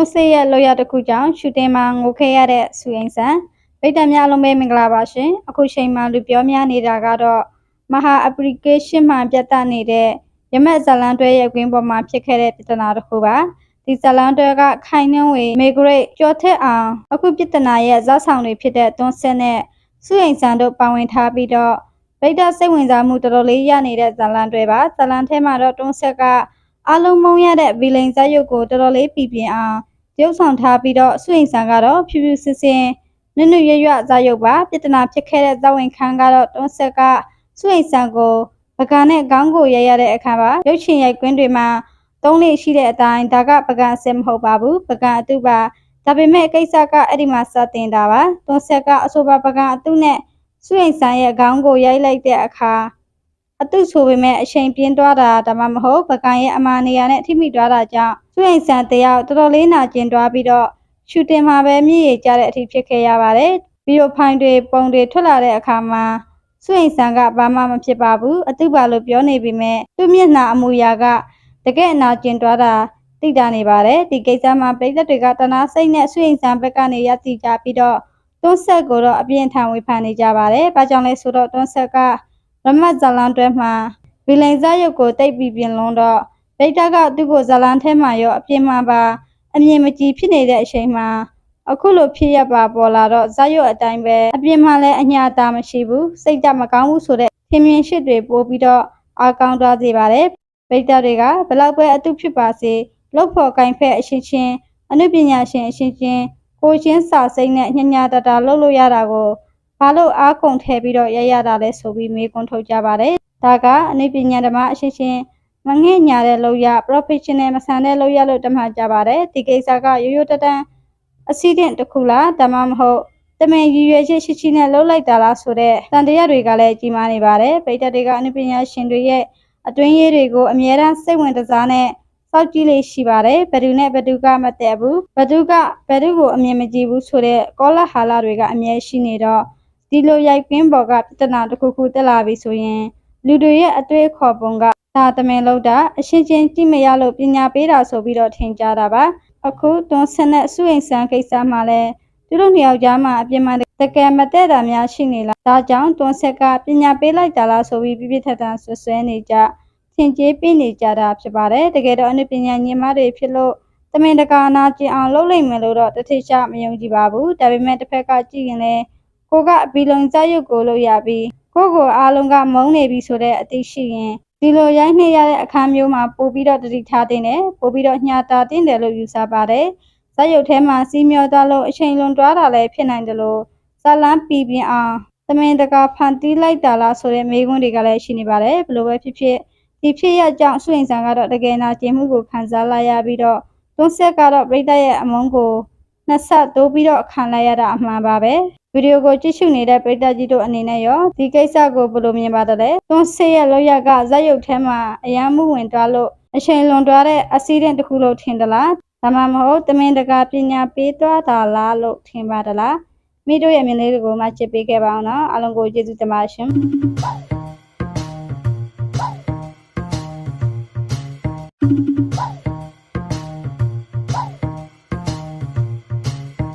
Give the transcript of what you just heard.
တွန်းစစ်ရဲ့လောရတစ်ခုကြောင့်ရှူတင်မှာငိုခဲရတဲ့ဆူအိမ်ဆန်ဗိတ်တများလုံးပဲမင်္ဂလာပါရှင်အခုချိန်မှာလူပြောများနေတာကတော့မဟာ application မှာပြတ်တနေတဲ့ရမက်ဇလန်တွဲရဲ့ကွင်းပေါ်မှာဖြစ်ခဲ့တဲ့ပြဿနာတစ်ခုပါဒီဇလန်တွဲကခိုင်နှုံးဝေမေဂရိတ်ကျော်ထက်အောင်အခုပြဿနာရဲ့ဇာတ်ဆောင်တွေဖြစ်တဲ့တွန်းစစ်နဲ့ဆူအိမ်ဆန်တို့ပါဝင်ထားပြီးတော့ဗိတ်တစိတ်ဝင်စားမှုတော်တော်လေးရနေတဲ့ဇလန်တွဲပါဇလန်ထဲမှာတော့တွန်းဆက်ကအလုံးမုံရတဲ့ဗီလိန်ဇက်ရုပ်ကိုတော်တော်လေးပြည်ပြင်းအောင် ရုပ်ဆောင်ထားပြီးတော့စွင့်ဆန်ကတော့ဖြူဖြူစင်စင်နွနွရွရွဇက်ရုပ်ပါပြဿနာဖြစ်ခဲ့တဲ့ဇဝင်ခန်းကတော့တွန်းဆက်ကစွင့်ဆန်ကိုပကံနဲ့ခေါင်းကိုရရတဲ့အခါပါရုပ်ရှင်ရိုက်ကွင်းတွေမှာသုံးလေးရှိတဲ့အတိုင်းဒါကပကံအစစ်မဟုတ်ပါဘူးပကံအတုပါဒါပေမဲ့ကိစ္စကအဲ့ဒီမှာစတင်တာပါတွန်းဆက်ကအဆိုပါပကံအတုနဲ့စွင့်ဆန်ရဲ့ခေါင်းကိုရိုက်လိုက်တဲ့အခါအတုဆိုပေမဲ့အချိန်ပြင်းသွားတာဒါမှမဟုတ်ပကံရဲ့အမာနေရာနဲ့ထိမိသွားတာကြောင့် ကျွိန်ဆန်တယောက်တော်တော်လေးနာကျင်သွားပြီးတော့ရှူတင်မှာပဲမြည်ရကြတဲ့အထိဖြစ်ခဲ့ရပါတယ်ပြီးတော့ဖိုင်တွေပုံတွေထွက်လာတဲ့အခါမှာစွိန်ဆန်ကဘာမှမဖြစ်ပါဘူးအတုပါလို့ပြောနေပေမဲ့သူ့မျက်နှာအမူအရာကတကယ်အနာကျင်သွားတာသိတာနေပါတယ်ဒီကိစ္စမှာပြည်သက်တွေကတနာစိတ်နဲ့စွိန်ဆန်ဘက်ကနေရည်ကြပြီးတော့တွန်းဆက်ကိုတော့အပြင်းထန်ဝေဖန်နေကြပါတယ်။ဘာကြောင့်လဲဆိုတော့တွန်းဆက်ကရမတ်ဇလန်တွဲမှာဗီလိန်ဇာရုပ်ကိုတိတ်ပြီးပြင်လုံးတော့ ဗိတ်တာကသူ့ကိုဇလန်ထဲမှာရောအပြင်မှာပါအမြင်မကြည်ဖြစ်နေတဲ့အချိန်မှာအခုလိုဖြစ်ရပါပေါ်လာတော့ဇာရုပ်အတိုင်းပဲအပြင်မှာလည်းအညာတာမရှိဘူးစိတ်ဓာတ်မကောင်းဘူးဆိုတဲ့ထင်မြင်ရှစ်တွေပို့ပြီးတော့အာကောင်းသွားစေပါတယ်ဗိတ်တာတွေကဘလောက်ပဲအတုဖြစ်ပါစေလောက်ဖို့ကင်ဖက်အရှင်ချင်းအနုပညာရှင်အရှင်ချင်းကိုချင်းစာစိမ့်နဲ့ညညာတတာလှုပ်လို့ရတာကိုဘာလို့အားကုန်ထဲပြီးတော့ရရတာလဲဆိုပြီးမေးခွန်းထုတ်ကြပါတယ်။ဒါကအနည်းပညာဓမ္မအရှင်းရှင်း မငဲ့ညာတဲ့လောက်ရ professional မဆန်တဲ့လောက်ရလို့တတ်မှတ်ကြပါတယ်။ဒီကိစ္စကရိုးရိုးတတန်းအစီဒင့်တစ်ခုလားဒါမှမဟုတ်တမင်ရည်ရွယ်ချက်ရှိရှိနဲ့လှုပ်လိုက်တာလားဆိုတဲ့တန်တရားတွေကလည်းကြီးမားနေပါတယ်။ပိတ်သက်တွေကအနည်းပညာရှင်တွေရဲ့အတွင်းရေးတွေကိုအမြဲတမ်းစိတ်ဝင်စားနဲ့စောက်ကြည့်လေးရှိပါတယ်ဘယ်သူနဲ့ဘယ်သူကမတည့်ဘူးဘယ်သူကဘယ်သူကိုအမြင်မကြည့်ဘူးဆိုတဲ့ကောလာဟာလာတွေကအမြဲရှိနေတော့ဒီလိုရိုက်ကွင်းပေါ်ကပြဿနာတစ်ခုခုတက်လာပြီဆိုရင်လူတွေရဲ့အတွေ့အခေါ်ပုံက ဒါတမင်လို့တာအရှင်းချင်းကြည့်မရလို့ပညာပေးတာဆိုပြီးတော့ထင်ကြတာပါအခုတွန်းဆက်နဲ့စုအိမ်ဆန်းကိစ္စမှာလဲသူတို့နှစ်ယောက်ကြားမှာအပြစ်မှန်တကယ်မတည့်တာများရှိနေလားဒါကြောင့်တွန်းဆက်ကပညာပေးလိုက်တာလားဆိုပြီးပြပြထထဆွဆွဲနေကြသင်ကျေးပေးနေကြတာဖြစ်ပါတယ်တကယ်တော့အနုပညာညီမတွေဖြစ်လို့တမင်တကာနာကျင်အောင်လုပ်လိုက်မယ်လို့တော့တထိချမယုံကြည်ပါဘူးဒါပေမဲ့တစ်ဖက်ကကြည့်ရင်လည်းကိုကအပီလုံစရုပ်ကိုလို့ရပြီးကိုကိုအားလုံးကမုန်းနေပြီဆိုတဲ့အသိရှိရင် ဒီလိုရိုက်နှိရတဲ့အခန်းမျိုးမှာပို့ပြီးတော့တတိထားတင်တယ်ပို့ပြီးတော့ညှာတာတင်တယ်လို့ယူဆပါတယ်ဇက်ရုပ်ထဲမှာစီးမျောသွားလို့အချိန်လွန်တွားတာလည်းဖြစ်နိုင်တယ်လို့ဇလန်းပီပြင်းအောင်တမင်တကာဖန်တီးလိုက်တာလားဆိုတဲ့မေးခွန်းတွေကလည်းရှိနေပါတယ်ဘယ်လိုပဲဖြစ်ဖြစ်ဒီဖြစ်ရကြောင့်စွင့်ဆန်ကတော့တကယ်နာကျင်မှုကိုခံစားလာရပြီးတော့တွန်းဆက်ကတော့ပြိတ္တရဲ့အမုန်းကို နှစ်ဆက်တိုးပြီးတော့ခံလိုက်ရတာအမှန်ပါပဲဗီဒီယိုကိုကြည့်ရှုနေတဲ့ပြိတ္တကြီးတို့အနေနဲ့ရောဒီကိစ္စကိုဘယ်လိုမြင်ပါသလဲတွန်းဆက်ရဲ့လောက်ရကဇက်ရုပ်ထဲမှာအယမ်းမှုဝင်သွားလို့အချိန်လွန်သွားတဲ့အက်ဆီဒင့်တစ်ခုလို့ထင်သလားဒါမှမဟုတ်တမင်တကာပညာပေးသွားတာလားလို့ထင်ပါသလားမိတို့ရဲ့အမြင်လေးတွေကိုမှချစ်ပေးခဲ့ပါအောင်နော်အားလုံးကိုကျေးဇူးတင်ပါရှင်